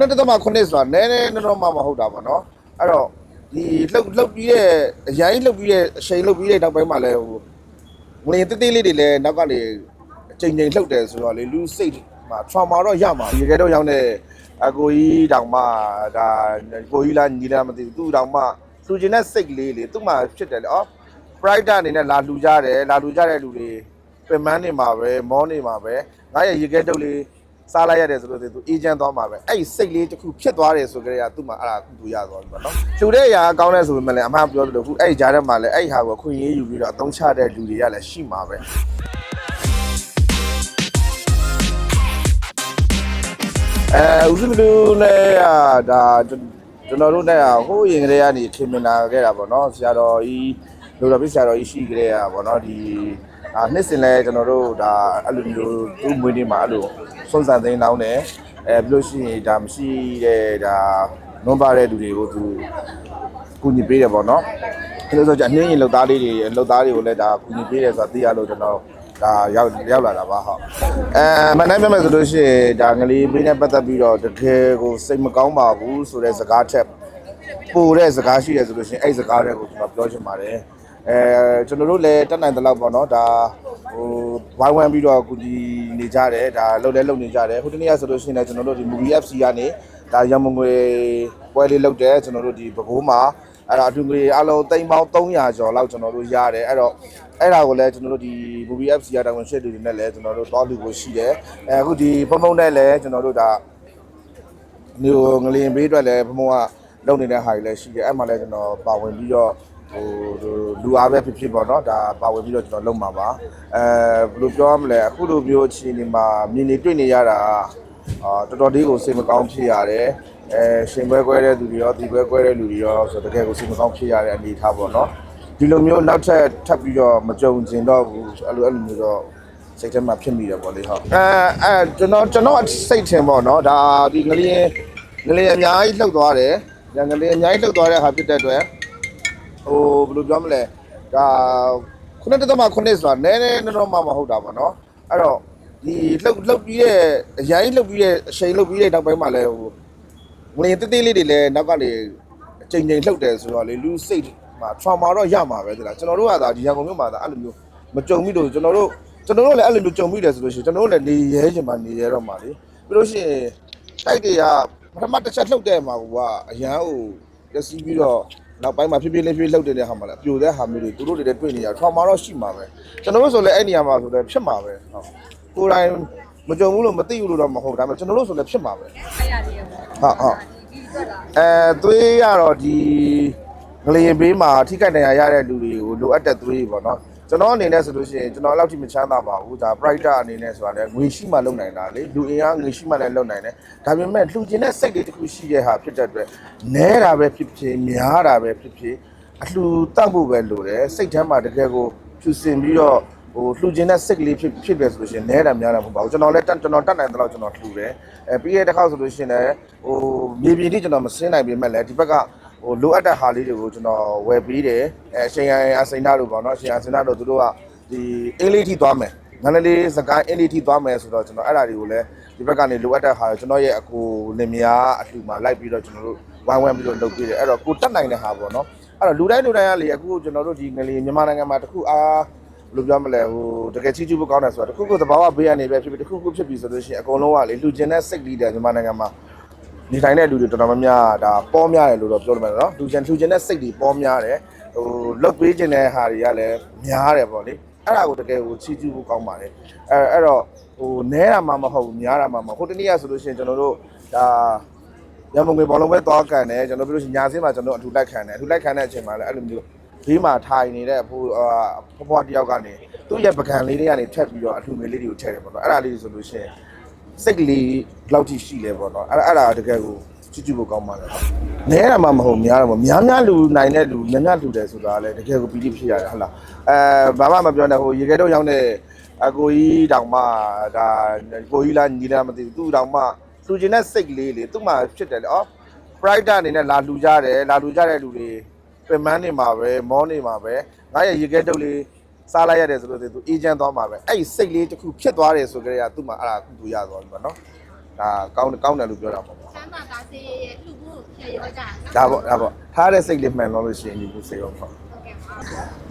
ခုနတသမခုနှစ်ဆိုတာနည်းနည်းတော့မှမဟုတ်တာပေါ့နော်အဲ့တော့ဒီလှုပ်လှုပ်ပြီးတဲ့အရင်လှုပ်ပြီးတဲ့အချိန်လှုပ်ပြီးတဲ့နောက်ပိုင်းမှာလဲဟိုဝင်တေးသေးလေးတွေလည်းနောက်ကနေအချိန်ချိန်လှုပ်တယ်ဆိုတော့လေလူစိတ်မှာ trauma တော့ရမှာရေခဲတော့ရောက်တဲ့အကိုကြီးတောင်မှဒါကိုကြီးလားညီလားမသိဘူးသူ့တောင်မှလူကျင်တဲ့စိတ်လေးလေသူ့မှာဖြစ်တယ်လေအော် pride အနေနဲ့လာလူကြတယ်လာလူကြတဲ့လူတွေပြင်မန်းနေမှာပဲမောနေမှာပဲငါရဲ့ရေခဲတုပ်လေး စားလိုက်ရတယ်ဆိုလို့သူအေဂျင့်သွားမှာပဲအဲ့ဒီစိတ်လေးတစ်ခုဖြစ်သွားတယ်ဆိုကြရသူ့မှာအဲ့ဒါကုသူရသွားပြီပေါ့နော်လှူတဲ့အရာကောင်းတယ်ဆိုပေမဲ့လည်းအမှန်ပြောလို့ခုအဲ့ဒီကြားထဲမှာလည်းအဲ့ဒီဟာကိုခွင့်ရင်းယူပြီးတော့အသုံးချတဲ့လူတွေကလည်းရှိမှာပဲအဲဦးစင်းလူလည်းဒါကျွန်တော်တို့နဲ့ဟိုရင်ကလေးကနေခင်မင်လာခဲ့တာပေါ့နော်ဆရာတော်ကြီးလူတော်ပြဆရာတော်ကြီးရှိခဲ့ရတာပေါ့နော်ဒီ အာနှစ်စင်လဲကျွန်တော်တို့ဒါအဲ့လိုမျိုးသူ့မွေးနေ့မှာအဲ့လိုစွန့်စံသိန်းလောင်းတယ်အဲပြီးလို့ရှိရင်ဒါမရှိတဲ့ဒါနွန်ပါတဲ့လူတွေကိုသူကူညီပေးတယ်ပေါ့နော်အဲလိုဆိုကြအနှင်းရင်လောက်သားလေးတွေလောက်သားတွေကိုလည်းဒါကူညီပေးတယ်ဆိုတာသိရလို့ကျွန်တော်ဒါရောက်ရောက်လာတာပါဟုတ်အဲမနိုင်မဲ့ဆိုလို့ရှိရင်ဒါငလေးပေးနဲ့ပတ်သက်ပြီးတော့တကယ်ကိုစိတ်မကောင်းပါဘူးဆိုတဲ့စကားထက်ပိုတဲ့စကားရှိတယ်ဆိုလို့ရှိရင်အဲ့စကားတွေကိုကျွန်တော်ပြောချင်ပါတယ် အဲကျွန်တော်တို့လည်းတက်နိုင်တဲ့လောက်ပေါ့နော်ဒါဟိုဝိုင်းဝန်းပြီးတော့ကူညီနေကြတယ်ဒါလှုပ်လဲလှုပ်နေကြတယ်ဟိုတနေ့ကဆိုလို့ရှိရင်လည်းကျွန်တော်တို့ဒီ movie FC ကနေဒါရမငွေပွဲလေးလုပ်တယ်ကျွန်တော်တို့ဒီပဲခူးမှာအဲ့ဒါအတူငွေအလုံးသိန်းပေါင်း300ကျော်လောက်ကျွန်တော်တို့ရတယ်အဲ့တော့အဲ့ဒါကိုလည်းကျွန်တော်တို့ဒီ movie FC ရတာဝန်ရှိသူတွေနဲ့လည်းကျွန်တော်တို့တောလူကိုရှိတယ်အဲအခုဒီဖုံဖုံနဲ့လည်းကျွန်တော်တို့ဒါနေငလင်ဘေးအတွက်လည်းဖုံဖုံကလုပ်နေတဲ့ဟာတွေလည်းရှိတယ်အဲ့မှာလည်းကျွန်တော်ပါဝင်ပြီးတော့ ဟိုလူအားပဲဖြစ်ဖြစ်ပေါ့နော်ဒါပါဝင်ပြီးတော့ကျွန်တော်လုပ်မှာပါအဲဘယ်လိုပြောရမလဲအခုလိုမျိုးအခြေအနေမှာမြင်နေတွေ့နေရတာအာတော်တော်လေးကိုစိတ်မကောင်းဖြစ်ရတယ်အဲရှင်ပွဲကွဲတဲ့လူတွေရောဒီပွဲကွဲတဲ့လူတွေရောဆိုတော့တကယ်ကိုစိတ်မကောင်းဖြစ်ရတဲ့အနေအထားပေါ့နော်ဒီလိုမျိုးနောက်ထပ်ထပ်ပြီးတော့မကြုံကျင်တော့ဘူးအဲ့လိုအဲ့လိုမျိုးတော့စိတ်ထဲမှာဖြစ်မိတယ်ပေါ့လေဟုတ်အဲအဲကျွန်တော်ကျွန်တော်စိတ်ထင်ပေါ့နော်ဒါဒီငလျင်ငလျင်အများကြီးလှုပ်သွားတယ်ငလျင်အများကြီးလှုပ်သွားတဲ့ဟာဖြစ်တဲ့အတွက် ဟိုဘယ်လိုပြောမလဲဒါခုနတသမခုနှစ်ဆိုတာနည်းနည်းတော့မှမဟုတ်တာပေါ့နော်အဲ့တော့ဒီလှုပ်လှုပ်ပြီးတဲ့အရင်လှုပ်ပြီးတဲ့အချိန်လှုပ်ပြီးတဲ့နောက်ပိုင်းမှာလဲဟိုဝင်တေးသေးလေးတွေလည်းနောက်ကနေအချိန်ချိန်လှုပ်တယ်ဆိုတော့လေလူစိတ်မှာ trauma တော့ရမှာပဲဒီလားကျွန်တော်တို့ကဒါဒီရန်ကုန်မြို့မှာဒါအဲ့လိုမျိုးမကြုံမိလို့ကျွန်တော်တို့ကျွန်တော်တို့လည်းအဲ့လိုမျိုးကြုံမိတယ်ဆိုလို့ရှိရင်ကျွန်တော်တို့လည်းနေရဲချင်မှနေရဲတော့မှာလေပြီးလို့ရှိရင်တိုက်တွေကပထမတစ်ချက်လှုပ်တဲ့မှာကအရန်ဟိုရစီပြီးတော့ နောက်ပိုင်းမှာဖြည်းဖြည်းလေးဖြည်းလှုပ်တဲ့ဟာမှာလည်းအပြိုတဲ့ဟာမျိုးတွေသူတို့တွေလည်းတွေ့နေရ trauma တော့ရှိမှာပဲကျွန်တော်တို့ဆိုလည်းအဲ့နေရာမှာဆိုလည်းဖြစ်မှာပဲဟုတ်ကိုယ်တိုင်မကြုံဘူးလို့မသိဘူးလို့တော့မဟုတ်ဒါပေမဲ့ကျွန်တော်တို့ဆိုလည်းဖြစ်မှာပဲအဲ့ရတယ်ပေါ့ဟုတ်ဟုတ်ဒီအတွက်လားအဲသွေးရတော့ဒီငလျင်ဘေးမှာထိခိုက်ဒဏ်ရာရတဲ့လူတွေကိုလိုအပ်တဲ့သွေးပေါ့နော် ကျွန်တော်အနေနဲ့ဆိုလို့ရှိရင်ကျွန်တော်အဲ့လောက်ထိမချမ်းသာပါဘူးဒါ brighter အနေနဲ့ဆိုတာလည်းငွေရှိမှလုံနိုင်တာလေလူအင်အားငွေရှိမှလည်းလုံနိုင်တယ်ဒါပေမဲ့လှူကျင်တဲ့စိတ်တွေတစ်ခုရှိတဲ့ဟာဖြစ်တဲ့အတွက်နဲတာပဲဖြစ်ဖြစ်များတာပဲဖြစ်ဖြစ်အလှူတောက်ဖို့ပဲလိုတယ်စိတ်ထဲမှာတကယ်ကိုဖြူစင်ပြီးတော့ဟိုလှူကျင်တဲ့စိတ်ကလေးဖြစ်ဖြစ်တယ်ဆိုလို့ရှိရင်နဲတာများတာမဟုတ်ပါဘူးကျွန်တော်လည်းတက်ကျွန်တော်တက်နိုင်တဲ့လောက်ကျွန်တော်လှူတယ်အဲပြီးရတဲ့ခါဆိုလို့ရှိရင်လည်းဟိုမြေပြင်ที่ကျွန်တော်မစင်းနိုင်ပေမဲ့လည်းဒီဘက်က ဟိုလိုအပ်တဲ့ဟာလေးတွေကိုကျွန်တော်ဝယ်ပေးတယ်အဲအချိန်ရအစိန်နာတို့ပေါ့နော်အချိန်ရအစိန်နာတို့သူတို့ကဒီအင်းလေးထိသွားမယ်ငန်းလေးစကိုင်းအင်းလေးထိသွားမယ်ဆိုတော့ကျွန်တော်အဲ့ဒါတွေကိုလည်းဒီဘက်ကနေလိုအပ်တဲ့ဟာကိုကျွန်တော်ရဲ့အကူလင်မယားအလှူမှာလိုက်ပြီးတော့ကျွန်တော်တို့ဝိုင်းဝန်းပြီးတော့လုပ်ပေးတယ်အဲ့တော့ကိုတက်နိုင်တဲ့ဟာပေါ့နော်အဲ့တော့လူတိုင်းလူတိုင်းကလေအခုကျွန်တော်တို့ဒီငလီမြန်မာနိုင်ငံမှာတခုအားဘယ်လိုပြောမလဲဟိုတကယ်ချီးကျူးဖို့ကောင်းတယ်ဆိုတာတခုခုသဘာဝဘေးကနေပဲဖြစ်ဖြစ်တခုခုဖြစ်ပြီဆိုလို့ရှိရင်အကုန်လုံးကလေလူကျင်တဲ့စိတ်လေးတဲ့မြန်မာနိုင်ငံမှာ နေထိုင်တဲ့လူတွေတော်တော်များများဒါပေါ်များတယ်လို့တော့ပြောလို့မယ်နော်လူကျင်လူကျင်တဲ့စိတ်တွေပေါ်များတယ်ဟိုလွတ်ပေးခြင်းတဲ့ဟာတွေကလည်းများတယ်ပေါ့လေအဲ့ဒါကိုတကယ်ကိုချီးကျူးဖို့ကောင်းပါတယ်အဲ့အဲ့တော့ဟိုနဲတာမှမဟုတ်ဘူးများတာမှမဟုတ်ဟိုတနေ့ကဆိုလို့ရှိရင်ကျွန်တော်တို့ဒါရမုံငွေဘောလုံးပဲသွားကန်တယ်ကျွန်တော်ပြောလို့ရှိရင်ညာစင်းမှာကျွန်တော်အထူလိုက်ခံတယ်အထူလိုက်ခံတဲ့အချိန်မှာလည်းအဲ့လိုမျိုးဘေးမှာထိုင်နေတဲ့အဖိုးအာဖွားဖွားတယောက်ကနေသူ့ရဲ့ပကံလေးတွေကနေထက်ပြီးတော့အထူငွေလေးတွေကိုထည့်တယ်ပေါ့နော်အဲ့ဒါလေးဆိုလို့ရှိရင် စိတ်ကလေးဘယ်လောက်ထိရှိလဲပေါ့နော်အဲ့ဒါအဲ့ဒါတကယ်ကိုချစ်ချစ်ဖို့ကောင်းပါလေနဲတာမှမဟုတ်များတော့မများများလူနိုင်တဲ့လူများများလူတယ်ဆိုတာလည်းတကယ်ကိုပီတိဖြစ်ရတယ်ဟုတ်လားအဲဘာမှမပြောနဲ့ဟိုရေခဲတော့ရောက်တဲ့အကိုကြီးတောင်မှဒါကိုကြီးလားညီလားမသိဘူးသူ့တောင်မှလူကျင်တဲ့စိတ်ကလေးလေသူ့မှာဖြစ်တယ်လေအော် brighter အနေနဲ့လာလူကြတယ်လာလူကြတဲ့လူတွေပြင်မန်းနေမှာပဲမောနေမှာပဲငါရဲ့ရေခဲတုပ်လေး စားလိုက်ရတယ်ဆိုလို့သူအေဂျင့်သွားမှာပဲအဲ့ဒီစိတ်လေးတစ်ခုဖြစ်သွားတယ်ဆိုကြရသူ့မှာအဲ့ဒါကုတူရသွားပြီပေါ့နော်ဒါကောင်းကောင်းတယ်လို့ပြောတာပေါ့ချမ်းသာတာစေရဲ့လူမှုရရောကြတာဒါပေါ့ဒါပေါ့ထားတဲ့စိတ်လေးမှန်လို့လို့ရှိရင်ဒီကိုစေရောပေါ့ဟုတ်ကဲ့ပါ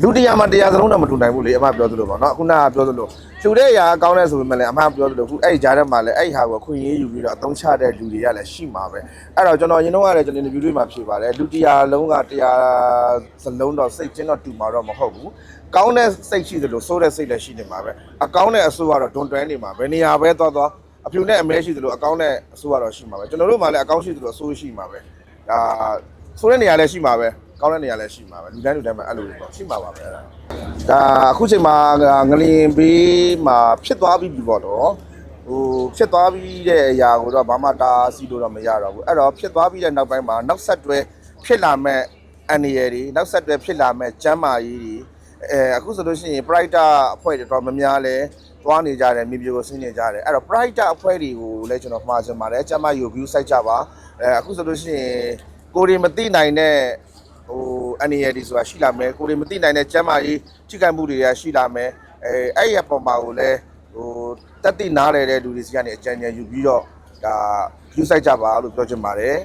လူတရားမှာတရားစလုံးတော့မတူနိုင်ဘူးလေအမပြောသလိုပေါ့နော်ခုနကပြောသလိုလူတဲ့အရာကောင်းတဲ့ဆိုပေမဲ့လည်းအမပြောသလိုခုအဲ့ဒီကြားထဲမှာလည်းအဲ့ဒီဟာကိုခွင့်ရေးယူပြီးတော့အသုံးချတဲ့လူတွေကလည်းရှိမှာပဲအဲ့တော့ကျွန်တော်ရင်တော့ကလည်းကျွန်တော် interview တွေမှာဖြေပါတယ်လူတရားလုံးကတရားစလုံးတော့စိတ်ချင်းတော့တူမှာတော့မဟုတ်ဘူးကောင်းတဲ့စိတ်ရှိသလိုဆိုးတဲ့စိတ်လည်းရှိနေမှာပဲအကောင်းတဲ့အဆိုးကတော့ဒွန်တွဲနေမှာပဲနေရာပဲသွားသွားအဖြူနဲ့အမဲရှိသလိုအကောင်းတဲ့အဆိုးကတော့ရှိမှာပဲကျွန်တော်တို့မှလည်းအကောင်းရှိသလိုအဆိုးရှိမှာပဲဒါဆိုးတဲ့နေရာလည်းရှိမှာပဲ ကောင်းတဲ့နေရာလည်းရှိမှာပဲလူတိုင်းလူတိုင်းမှာအဲ့လိုပေါ့ရှိမှာပါပဲအဲ့ဒါဒါအခုချိန်မှာငလင်ဘေးမှာဖြစ်သွားပြီးပြီပေါ့နော်ဟိုဖြစ်သွားပြီးတဲ့အရာကိုတော့ဘာမှတားဆီးလို့တော့မရတော့ဘူးအဲ့တော့ဖြစ်သွားပြီးတဲ့နောက်ပိုင်းမှာနောက်ဆက်တွဲဖြစ်လာမဲ့အန်ဒီရယ်တွေနောက်ဆက်တွဲဖြစ်လာမဲ့ကျမ်းမာရေးတွေအဲအခုဆိုလို့ရှိရင် Pride အဖွဲ့တွေတော့မများလဲသွားနေကြတယ်မြေပြေကိုဆင်းနေကြတယ်အဲ့တော့ Pride အဖွဲ့တွေကိုလည်းကျွန်တော်မှာချင်ပါတယ်ကျမ်းမာရေးကို view စိုက်ကြပါအဲအခုဆိုလို့ရှိရင်ကိုရီမသိနိုင်တဲ့ ဟိုအနေရည်ဆိုတာရှိလာမယ်ကိုတွေမသိနိုင်တဲ့ကျမ်းမာရေးချိကံမှုတွေကရှိလာမယ်အဲအဲ့ဒီအပေါ်မှာကိုလည်းဟိုတက်တိနားရတဲ့လူတွေစီကနေအကြံဉာဏ်ယူပြီးတော့ဒါ view site ကြပါလို့ပြောချင်ပါတယ်